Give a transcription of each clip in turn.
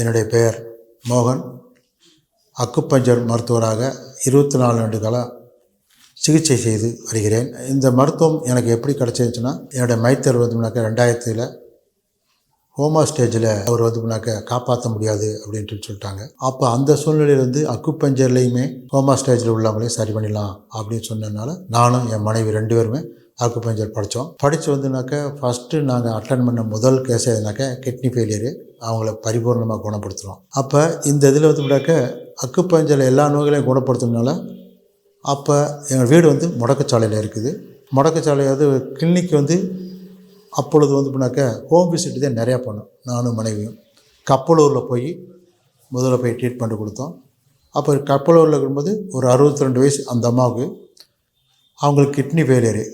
என்னுடைய பெயர் மோகன். அக்குப்பஞ்சர் மருத்துவராக இருபத்தி நாலு ஆண்டு காலம் சிகிச்சை செய்து வருகிறேன். இந்த மருத்துவம் எனக்கு எப்படி கிடச்சிருந்துச்சுன்னா என்னுடைய மைத்தர் வந்துனாக்க ரெண்டாயிரத்தில் ஹோமா ஸ்டேஜில் அவர் வந்துனாக்க காப்பாற்ற முடியாது அப்படின்ட்டு சொல்லிட்டாங்க. அப்போ அந்த சூழ்நிலையிலேருந்து அக்குப்பஞ்சர்லேயுமே ஹோமா ஸ்டேஜில் உள்ளவங்களையும் சரி பண்ணிடலாம் அப்படின்னு சொன்னதுனால நானும் என் மனைவி ரெண்டு பேருமே ஆக்குபஞ்சர் படித்தோம். படித்து வந்துனாக்க ஃபஸ்ட்டு நாங்கள் அட்டன் பண்ண முதல் கேஸ் எதுனாக்க கிட்னி ஃபெயிலியரு அவங்கள பரிபூர்ணமாக குணப்படுத்துகிறோம் அப்போ இந்த இதில் வந்துனாக்க அக்குப்பஞ்சரில் எல்லா நோய்களையும் குணப்படுத்துறதுனால அப்போ எங்கள் வீடு வந்து முடக்கச்சாலையில் இருக்குது. முடக்கச்சாலை அது கிளினிக் வந்து அப்பொழுது வந்து பண்ணாக்க ஹோம் விசிட் தான் நிறையா பண்ணோம் நானும் மனைவியும். கப்பலூரில் போய் முதல்ல போய் ட்ரீட்மெண்ட் கொடுத்தோம். அப்போ கப்பலூரில் இருக்கும்போது ஒரு அறுபத்தி ரெண்டு வயசு அந்த அம்மாவுக்கு அவங்களுக்கு கிட்னி ஃபெயிலியரு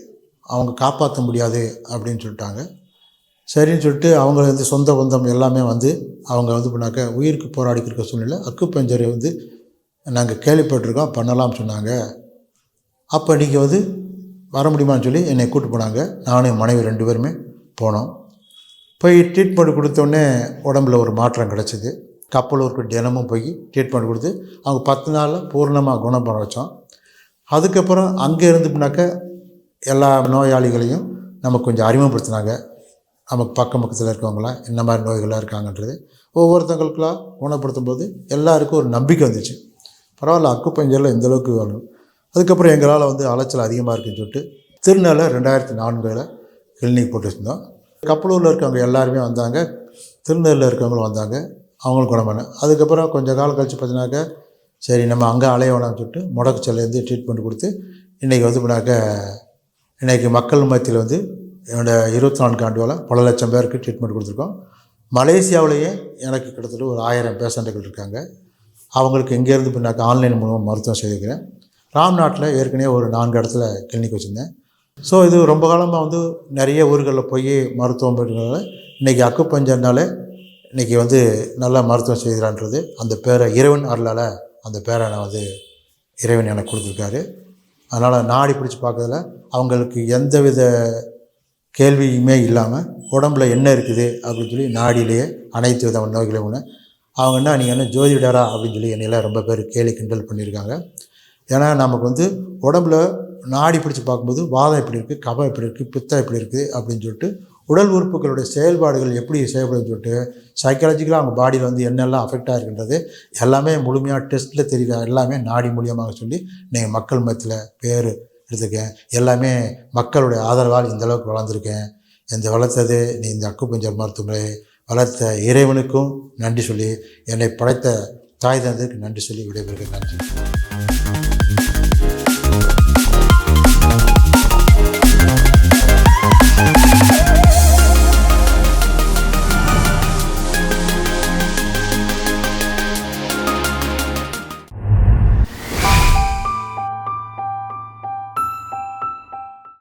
அவங்க காப்பாற்ற முடியாது அப்படின்னு சொல்லிட்டாங்க. சரின்னு சொல்லிட்டு அவங்க வந்து சொந்த பந்தம் எல்லாமே வந்து அவங்க வந்து பண்ணாக்க உயிருக்கு போராடிக்கிட்டு இருக்க சூழ்நிலை அக்குப்பஞ்சரை வந்து நாங்கள் கேள்விப்பட்டிருக்கோம் பண்ணலாம்னு சொன்னாங்க. அப்போ நீங்கள் வந்து வர முடியுமான்னு சொல்லி என்னை கூப்பிட்டு போனாங்க. நானும் என் மனைவி ரெண்டு பேருமே போனோம். போய் ட்ரீட்மெண்ட் கொடுத்தோடனே உடம்புல ஒரு மாற்றம் கிடச்சிது. கப்பலூருக்கு தினமும் போய் ட்ரீட்மெண்ட் கொடுத்து அவங்க பத்து நாளில் பூர்ணமாக குணம் பண்ண வச்சோம் அதுக்கப்புறம் அங்கே இருந்துனாக்க எல்லா நோயாளிகளையும் நமக்கு கொஞ்சம் அறிமுகப்படுத்தினாங்க. நமக்கு பக்கம் பக்கத்தில் இருக்கவங்களாம் என்ன மாதிரி நோய்களாக இருக்காங்கன்றது ஒவ்வொருத்தங்களுக்கெல்லாம் குணப்படுத்தும் போது எல்லாருக்கும் ஒரு நம்பிக்கை வந்துச்சு. பரவாயில்ல அக்குப்பஞ்சரில் இந்தளவுக்கு வேணும் அதுக்கப்புறம் எங்களால் வந்து அலைச்சல் அதிகமாக இருக்குன்னு சொல்லிட்டு திருநெல்லை ரெண்டாயிரத்தி நான்கில் கிளினிக் போட்டு வச்சுருந்தோம் கப்பலூரில் இருக்கவங்க எல்லாருமே வந்தாங்க. திருநெல்லில் இருக்கவங்களும் வந்தாங்க. அவங்களும் குணமான அதுக்கப்புறம் கொஞ்சம் காலம் கழித்து பார்த்தினாக்க சரி நம்ம அங்கே அலைய வேணாம்னு சொல்லிட்டு முடக்குச்சல்லேருந்து ட்ரீட்மெண்ட் கொடுத்து இன்றைக்கி வந்து பண்ணாக்க இன்றைக்கி மக்கள் மத்தியில் வந்து என்னோடய இருபத்தி நான்கு ஆண்டுகளாக பல லட்சம் பேருக்கு ட்ரீட்மெண்ட் கொடுத்துருக்கோம். மலேசியாவிலேயே எனக்கு கிட்டத்தட்ட ஒரு ஆயிரம் பேஷண்ட்டுகள் இருக்காங்க. அவங்களுக்கு இங்கேருந்து பின்னாக்க ஆன்லைன் மூலமாக மருத்துவம் செய்திருக்கிறேன் ராம்நாட்டில் ஏற்கனவே ஒரு நான்கு இடத்துல கிளினிக் வச்சுருந்தேன். ஸோ இது ரொம்ப காலமாக வந்து நிறைய ஊர்களில் போய் மருத்துவம் பெற்றதுனால இன்றைக்கி அக்கு பஞ்சர்னாலே இன்றைக்கி வந்து நல்லா மருத்துவம் செய்கிறான்றது. அந்த பேரை இறைவன் அருளால் அந்த பேரை நான் வந்து இறைவன் எனக்கு கொடுத்துருக்காரு. அதனால் நாடி பிடிச்சி பார்க்கறதுல அவங்களுக்கு எந்தவித கேள்வியுமே இல்லாமல் உடம்புல என்ன இருக்குது அப்படின்னு சொல்லி நாடியிலேயே அனைத்து வித நோய்களையும் ஒன்று அவங்க என்ன நீங்கள் என்ன ஜோதிடரா அப்படின்னு சொல்லி என்னையெல்லாம் ரொம்ப பேர் கேலி கிண்டல் பண்ணியிருக்காங்க. ஏன்னா நமக்கு வந்து உடம்புல நாடி பிடிச்சி பார்க்கும்போது வாதம் எப்படி இருக்குது கபம் எப்படி இருக்குது பித்தம் எப்படி இருக்குது அப்படின்னு சொல்லிட்டு உடல் உறுப்புகளுடைய செயல்பாடுகள் எப்படி செயல்படுதுன்னு சொல்லிட்டு சைக்காலஜிக்கலாக அவங்க பாடியில் வந்து என்னெல்லாம் அஃபெக்ட் ஆகிருக்கின்றது எல்லாமே முழுமையாக டெஸ்ட்டில் தெரியுது எல்லாமே நாடி மூலியமாக சொல்லி நீங்கள் மக்கள் மத்தியில் பேர் எடுத்துக்கேன் எல்லாமே மக்களுடைய ஆதரவால் இந்த அளவுக்கு வளர்ந்துருக்கேன். இந்த வளர்த்தது நீ இந்த அக்குப்பஞ்சர் மருத்துவமனை வளர்த்த இறைவனுக்கும் நன்றி சொல்லி என்னை படைத்த தாய் தந்ததுக்கு நன்றி சொல்லி விடைபெறுகிறேன். நன்றி.